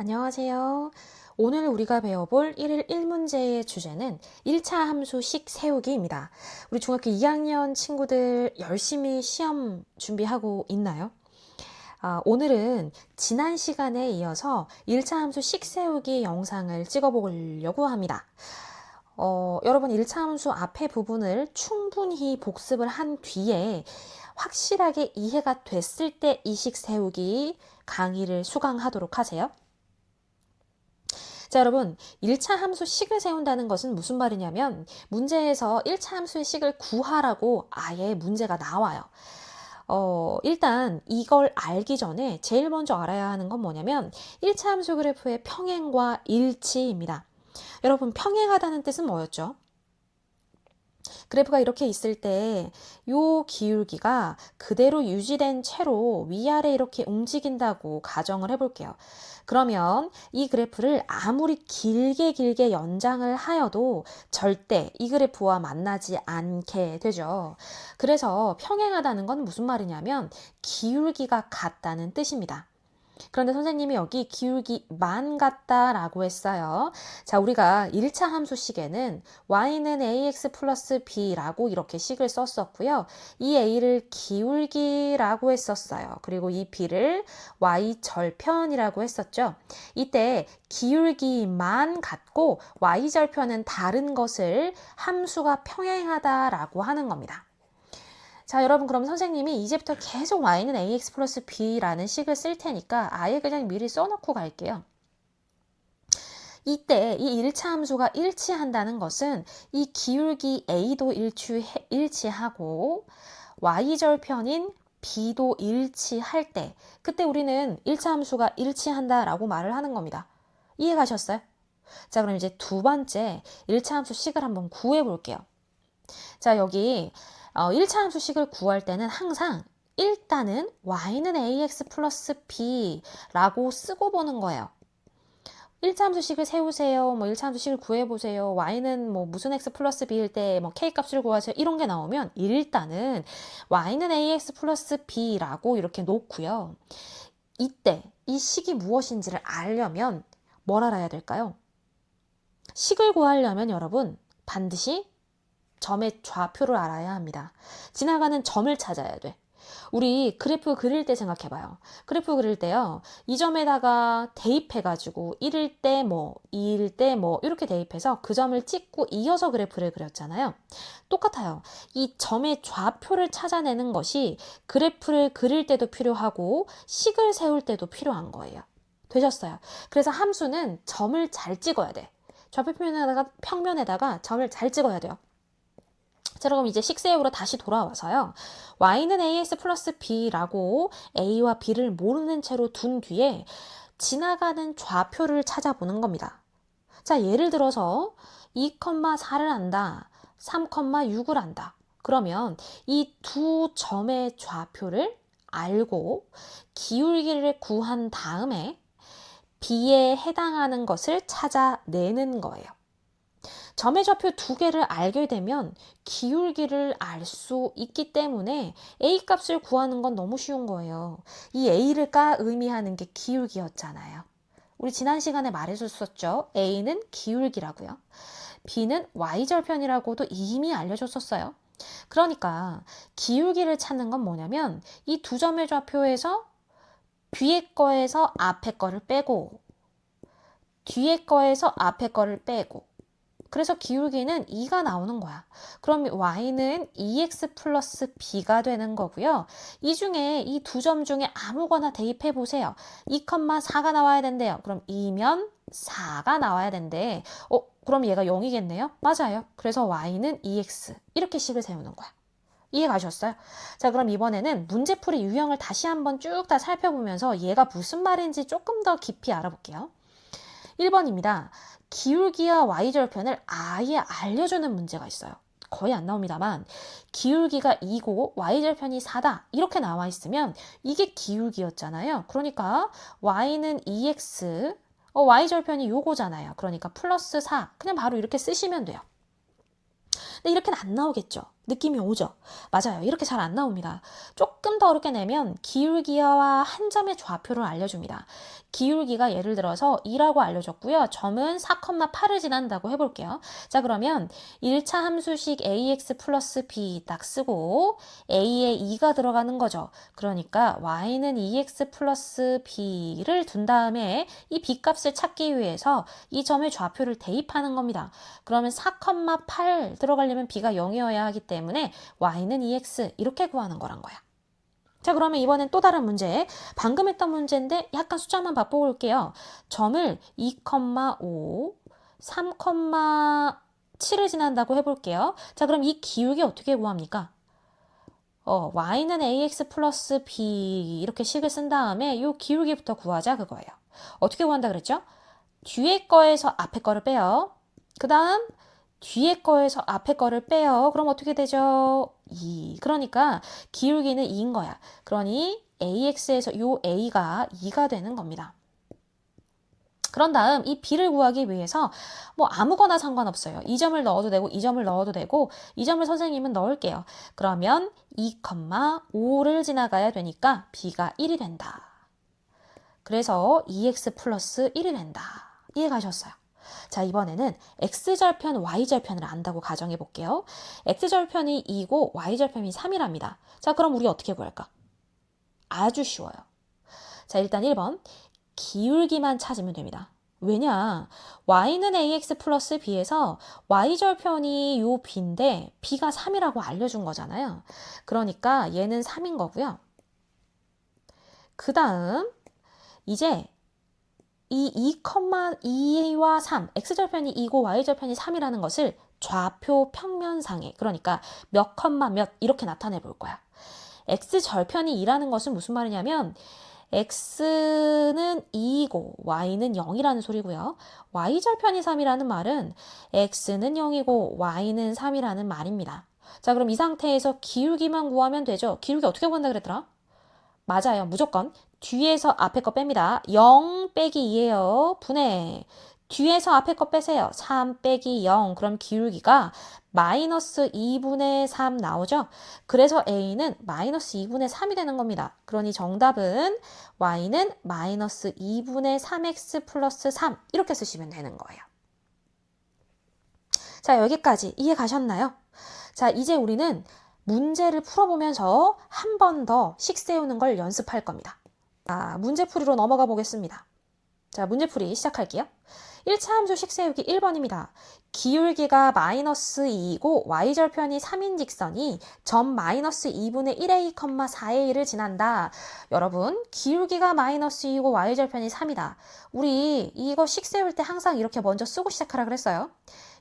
안녕하세요. 오늘 우리가 배워볼 1일 1문제의 주제는 1차 함수식 세우기입니다. 우리 중학교 2학년 친구들 열심히 시험 준비하고 있나요? 아, 오늘은 지난 시간에 이어서 1차 함수식 세우기 영상을 찍어보려고 합니다. 어, 여러분 1차 함수 앞에 부분을 충분히 복습을 한 뒤에 확실하게 이해가 됐을 때 이식 세우기 강의를 수강하도록 하세요. 자, 여러분, 1차 함수 식을 세운다는 것은 무슨 말이냐면, 문제에서 1차 함수의 식을 구하라고 아예 문제가 나와요. 어, 일단 이걸 알기 전에 제일 먼저 알아야 하는 건 뭐냐면, 1차 함수 그래프의 평행과 일치입니다. 여러분, 평행하다는 뜻은 뭐였죠? 그래프가 이렇게 있을 때 요 기울기가 그대로 유지된 채로 위아래 이렇게 움직인다고 가정을 해볼게요. 그러면 이 그래프를 아무리 길게 길게 연장을 하여도 절대 이 그래프와 만나지 않게 되죠. 그래서 평행하다는 건 무슨 말이냐면 기울기가 같다는 뜻입니다. 그런데 선생님이 여기 기울기만 같다라고 했어요. 자, 우리가 1차 함수식에는 y는 ax 플러스 b라고 이렇게 식을 썼었고요. 이 a를 기울기라고 했었어요. 그리고 이 b를 y 절편이라고 했었죠. 이때 기울기만 같고 y 절편은 다른 것을 함수가 평행하다라고 하는 겁니다. 자, 여러분, 그럼 선생님이 이제부터 계속 y는 ax 플러스 b라는 식을 쓸 테니까 아예 그냥 미리 써놓고 갈게요. 이때 이 1차 함수가 일치한다는 것은 이 기울기 a도 일치, 일치하고 y절편인 b도 일치할 때 그때 우리는 1차 함수가 일치한다 라고 말을 하는 겁니다. 이해 가셨어요? 자, 그럼 이제 두 번째 1차 함수 식을 한번 구해 볼게요. 자, 여기 어, 1차 함수식을 구할 때는 항상 일단은 y는 ax 플러스 b라고 쓰고 보는 거예요. 1차 함수식을 세우세요. 뭐 1차 함수식을 구해보세요. y는 뭐 무슨 x 플러스 b일 때 뭐 k 값을 구하세요. 이런 게 나오면 일단은 y는 ax 플러스 b라고 이렇게 놓고요. 이때 이 식이 무엇인지를 알려면 뭘 알아야 될까요? 식을 구하려면 여러분 반드시 점의 좌표를 알아야 합니다. 지나가는 점을 찾아야 돼. 우리 그래프 그릴 때 생각해봐요. 그래프 그릴 때요. 이 점에다가 대입해가지고 1일 때 뭐, 2일 때 뭐, 이렇게 대입해서 그 점을 찍고 이어서 그래프를 그렸잖아요. 똑같아요. 이 점의 좌표를 찾아내는 것이 그래프를 그릴 때도 필요하고 식을 세울 때도 필요한 거예요. 되셨어요. 그래서 함수는 점을 잘 찍어야 돼. 좌표 평면에다가, 평면에다가 점을 잘 찍어야 돼요. 자, 그럼 이제 식세우로 다시 돌아와서요. y는 ax 플러스 b라고 a와 b를 모르는 채로 둔 뒤에 지나가는 좌표를 찾아보는 겁니다. 자, 예를 들어서 2,4를 안다. 3,6을 안다. 그러면 이 두 점의 좌표를 알고 기울기를 구한 다음에 b에 해당하는 것을 찾아내는 거예요. 점의 좌표 두 개를 알게 되면 기울기를 알 수 있기 때문에 a 값을 구하는 건 너무 쉬운 거예요. 이 a를 까 의미하는 게 기울기였잖아요. 우리 지난 시간에 말해줬었죠. a는 기울기라고요. b는 y절편이라고도 이미 알려줬었어요. 그러니까 기울기를 찾는 건 뭐냐면 이 두 점의 좌표에서 뒤에 거에서 앞에 거를 빼고 뒤에 거에서 앞에 거를 빼고 그래서 기울기는 2가 나오는 거야. 그럼 y는 2x 플러스 b가 되는 거고요. 이 중에 이 두 점 중에 아무거나 대입해 보세요. 2,4가 나와야 된대요. 그럼 2면 4가 나와야 된대. 어, 그럼 얘가 0이겠네요? 맞아요. 그래서 y는 2x. 이렇게 식을 세우는 거야. 이해 가셨어요? 자, 그럼 이번에는 문제풀이 유형을 다시 한번 쭉 다 살펴보면서 얘가 무슨 말인지 조금 더 깊이 알아볼게요. 1번입니다. 기울기와 y절편을 아예 알려주는 문제가 있어요. 거의 안 나옵니다만 기울기가 2고 y절편이 4다 이렇게 나와 있으면 이게 기울기였잖아요. 그러니까 y는 2x 어, y절편이 요거잖아요. 그러니까 플러스 4 그냥 바로 이렇게 쓰시면 돼요. 근데 이렇게는 안 나오겠죠. 느낌이 오죠? 맞아요. 이렇게 잘 안 나옵니다. 조금 더 어렵게 내면 기울기와 한 점의 좌표를 알려줍니다. 기울기가 예를 들어서 2라고 알려줬고요. 점은 4,8을 지난다고 해볼게요. 자, 그러면 1차 함수식 ax 플러스 b 딱 쓰고 a에 2가 들어가는 거죠. 그러니까 y는 2x 플러스 b를 둔 다음에 이 b 값을 찾기 위해서 이 점의 좌표를 대입하는 겁니다. 그러면 4,8 들어가려면 b가 0이어야 하기 때문에 y는 2x 이렇게 구하는 거란 거야. 자, 그러면 이번엔 또 다른 문제. 방금 했던 문제인데 약간 숫자만 바꿔볼게요. 점을 2,5, 3,7을 지난다고 해볼게요. 자, 그럼 이 기울기 어떻게 구합니까? 어, y는 ax 플러스 b 이렇게 식을 쓴 다음에 이 기울기부터 구하자 그거예요. 어떻게 구한다 그랬죠? 뒤에 거에서 앞에 거를 빼요. 그 다음 뒤에 거에서 앞에 거를 빼요. 그럼 어떻게 되죠? 2. 그러니까 기울기는 2인 거야. 그러니 ax에서 요 a가 2가 되는 겁니다. 그런 다음 이 b를 구하기 위해서 뭐 아무거나 상관없어요. 이 점을 넣어도 되고 이 점을 넣어도 되고 이 점을 선생님은 넣을게요. 그러면 2,5를 지나가야 되니까 b가 1이 된다. 그래서 2x 플러스 1이 된다. 이해 가셨어요? 자, 이번에는 x절편, y절편을 안다고 가정해 볼게요. x절편이 2고 y절편이 3이랍니다. 자, 그럼 우리 어떻게 구할까? 아주 쉬워요. 자, 일단 1번. 기울기만 찾으면 됩니다. 왜냐? y는 ax 플러스 b에서 y절편이 요 b인데 b가 3이라고 알려준 거잖아요. 그러니까 얘는 3인 거고요. 그 다음 이제 이 2,2와 3, x절편이 2고 y절편이 3이라는 것을 좌표 평면상에 그러니까 몇 컴마 몇 이렇게 나타내 볼 거야. x절편이 2라는 것은 무슨 말이냐면 x는 2이고 y는 0이라는 소리고요. y절편이 3이라는 말은 x는 0이고 y는 3이라는 말입니다. 자, 그럼 이 상태에서 기울기만 구하면 되죠. 기울기 어떻게 구한다 그랬더라? 맞아요. 무조건 뒤에서 앞에 거 뺍니다. 0 빼기 2예요. 분해. 뒤에서 앞에 거 빼세요. 3 빼기 0. 그럼 기울기가 마이너스 2분의 3 나오죠? 그래서 A는 마이너스 2분의 3이 되는 겁니다. 그러니 정답은 Y는 마이너스 2분의 3X 플러스 3 이렇게 쓰시면 되는 거예요. 자, 여기까지 이해 가셨나요? 자, 이제 우리는 문제를 풀어보면서 한 번 더 식 세우는 걸 연습할 겁니다. 자, 문제풀이로 넘어가 보겠습니다. 자, 문제풀이 시작할게요. 1차 함수 식 세우기 1번입니다. 기울기가 마이너스 2이고 y절편이 3인 직선이 점 마이너스 2분의 1a, 4a를 지난다. 여러분, 기울기가 마이너스 2이고 y절편이 3이다. 우리 이거 식 세울 때 항상 이렇게 먼저 쓰고 시작하라 그랬어요.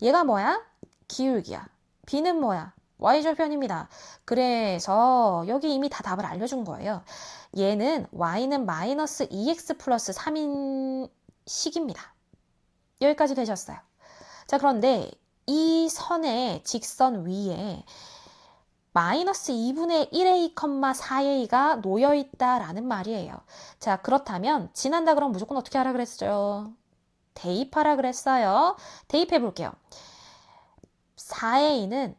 얘가 뭐야? 기울기야. b는 뭐야? Y절편입니다. 그래서 여기 이미 다 답을 알려준 거예요. 얘는 y는 마이너스 2x 플러스 3인 식입니다. 여기까지 되셨어요. 자, 그런데 이 선의 직선 위에 마이너스 2분의 1a, 4a가 놓여 있다라는 말이에요. 자, 그렇다면 지난다 그럼 무조건 어떻게 하라 그랬죠? 대입하라 그랬어요. 대입해 볼게요. 4a는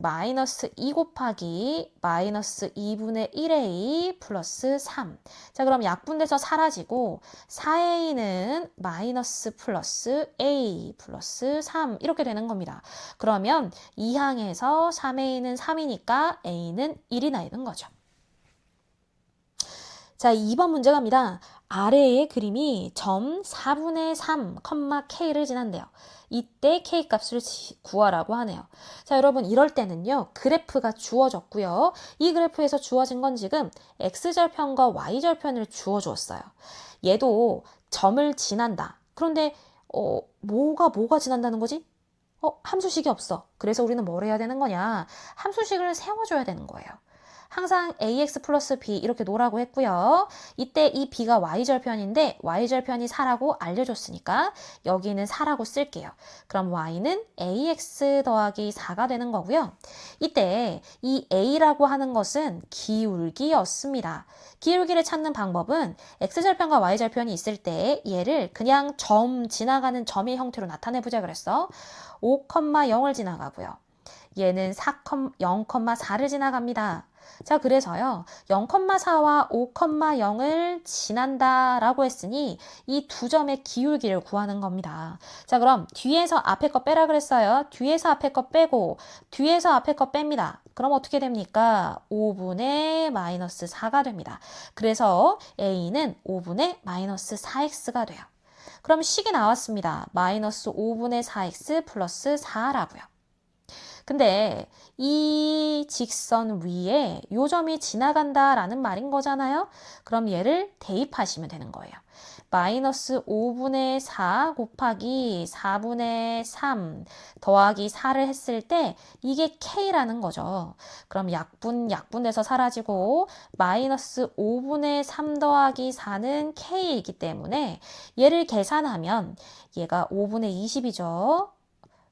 마이너스 2 곱하기 마이너스 2분의 1a 플러스 3. 자, 그럼 약분돼서 사라지고 4a는 마이너스 플러스 a 플러스 3 이렇게 되는 겁니다. 그러면 2항에서 3a는 3이니까 a는 1이 나있는 거죠. 자, 2번 문제 갑니다. 아래의 그림이 점 4분의 3, k를 지난대요. 이때 k 값을 구하라고 하네요. 자, 여러분 이럴 때는요. 그래프가 주어졌고요. 이 그래프에서 주어진 건 지금 x절편과 y절편을 주어 주었어요. 얘도 점을 지난다. 그런데 어, 뭐가 뭐가 지난다는 거지? 어, 함수식이 없어. 그래서 우리는 뭘 해야 되는 거냐? 함수식을 세워줘야 되는 거예요. 항상 ax 플러스 b 이렇게 놓으라고 했고요. 이때 이 b가 y절편인데 y절편이 4라고 알려줬으니까 여기는 4라고 쓸게요. 그럼 y는 ax 더하기 4가 되는 거고요. 이때 이 a라고 하는 것은 기울기였습니다. 기울기를 찾는 방법은 x절편과 y절편이 있을 때 얘를 그냥 점 지나가는 점의 형태로 나타내보자 그랬어. 5,0을 지나가고요. 얘는 4, 0,4를 지나갑니다. 자, 그래서요. 0,4와 5,0을 지난다 라고 했으니 이 두 점의 기울기를 구하는 겁니다. 자, 그럼 뒤에서 앞에 거 빼라 그랬어요. 뒤에서 앞에 거 빼고 뒤에서 앞에 거 뺍니다. 그럼 어떻게 됩니까? 5분의 마이너스 4가 됩니다. 그래서 A는 5분의 마이너스 4x가 돼요. 그럼 식이 나왔습니다. 마이너스 5분의 4x 플러스 4라고요. 근데 이 직선 위에 요 점이 지나간다 라는 말인 거잖아요. 그럼 얘를 대입하시면 되는 거예요. 마이너스 5분의 4 곱하기 4분의 3 더하기 4를 했을 때 이게 K라는 거죠. 그럼 약분, 약분돼서 사라지고 마이너스 5분의 3 더하기 4는 K이기 때문에 얘를 계산하면 얘가 5분의 20이죠.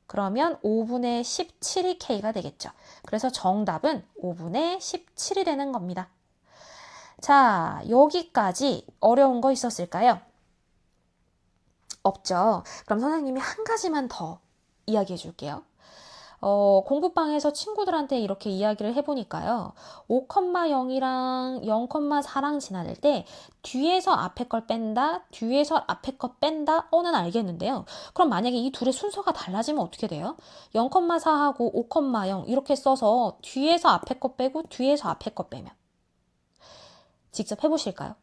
그러면 5분의 17이 K가 되겠죠. 그래서 정답은 5분의 17이 되는 겁니다. 자, 여기까지 어려운 거 있었을까요? 없죠. 그럼 선생님이 한 가지만 더 이야기해 줄게요. 어, 공부방에서 친구들한테 이렇게 이야기를 해보니까요. 5,0이랑 0,4랑 지나를 때 뒤에서 앞에 걸 뺀다, 뒤에서 앞에 거 뺀다, 어는 알겠는데요. 그럼 만약에 이 둘의 순서가 달라지면 어떻게 돼요? 0,4하고 5,0 이렇게 써서 뒤에서 앞에 거 빼고 뒤에서 앞에 거 빼면 직접 해보실까요?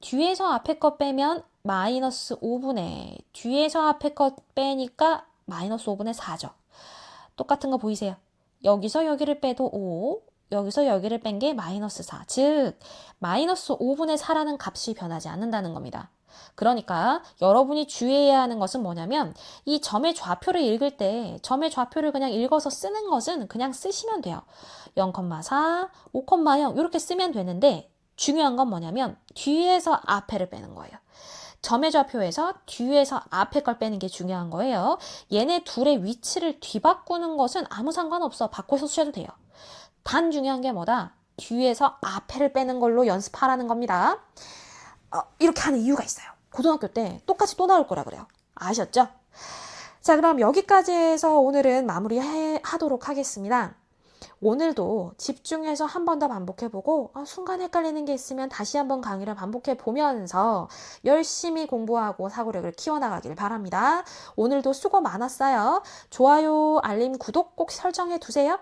뒤에서 앞에 거 빼면 마이너스 5분의 뒤에서 앞에 거 빼니까 마이너스 5분의 4죠. 똑같은 거 보이세요? 여기서 여기를 빼도 5, 여기서 여기를 뺀 게 마이너스 4. 즉, 마이너스 5분의 4라는 값이 변하지 않는다는 겁니다. 그러니까 여러분이 주의해야 하는 것은 뭐냐면 이 점의 좌표를 읽을 때 점의 좌표를 그냥 읽어서 쓰는 것은 그냥 쓰시면 돼요. 0,4, 5,0 이렇게 쓰면 되는데 중요한 건 뭐냐면 뒤에서 앞에를 빼는 거예요. 점의 좌표에서 뒤에서 앞에 걸 빼는 게 중요한 거예요. 얘네 둘의 위치를 뒤바꾸는 것은 아무 상관없어. 바꿔서 쓰셔도 돼요. 단 중요한 게 뭐다? 뒤에서 앞에를 빼는 걸로 연습하라는 겁니다. 어, 이렇게 하는 이유가 있어요. 고등학교 때 똑같이 또 나올 거라 그래요. 아셨죠? 자, 그럼 여기까지 해서 오늘은 마무리 하도록 하겠습니다. 오늘도 집중해서 한 번 더 반복해보고 아, 순간 헷갈리는 게 있으면 다시 한번 강의를 반복해 보면서 열심히 공부하고 사고력을 키워나가길 바랍니다. 오늘도 수고 많았어요. 좋아요, 알림, 구독 꼭 설정해 두세요.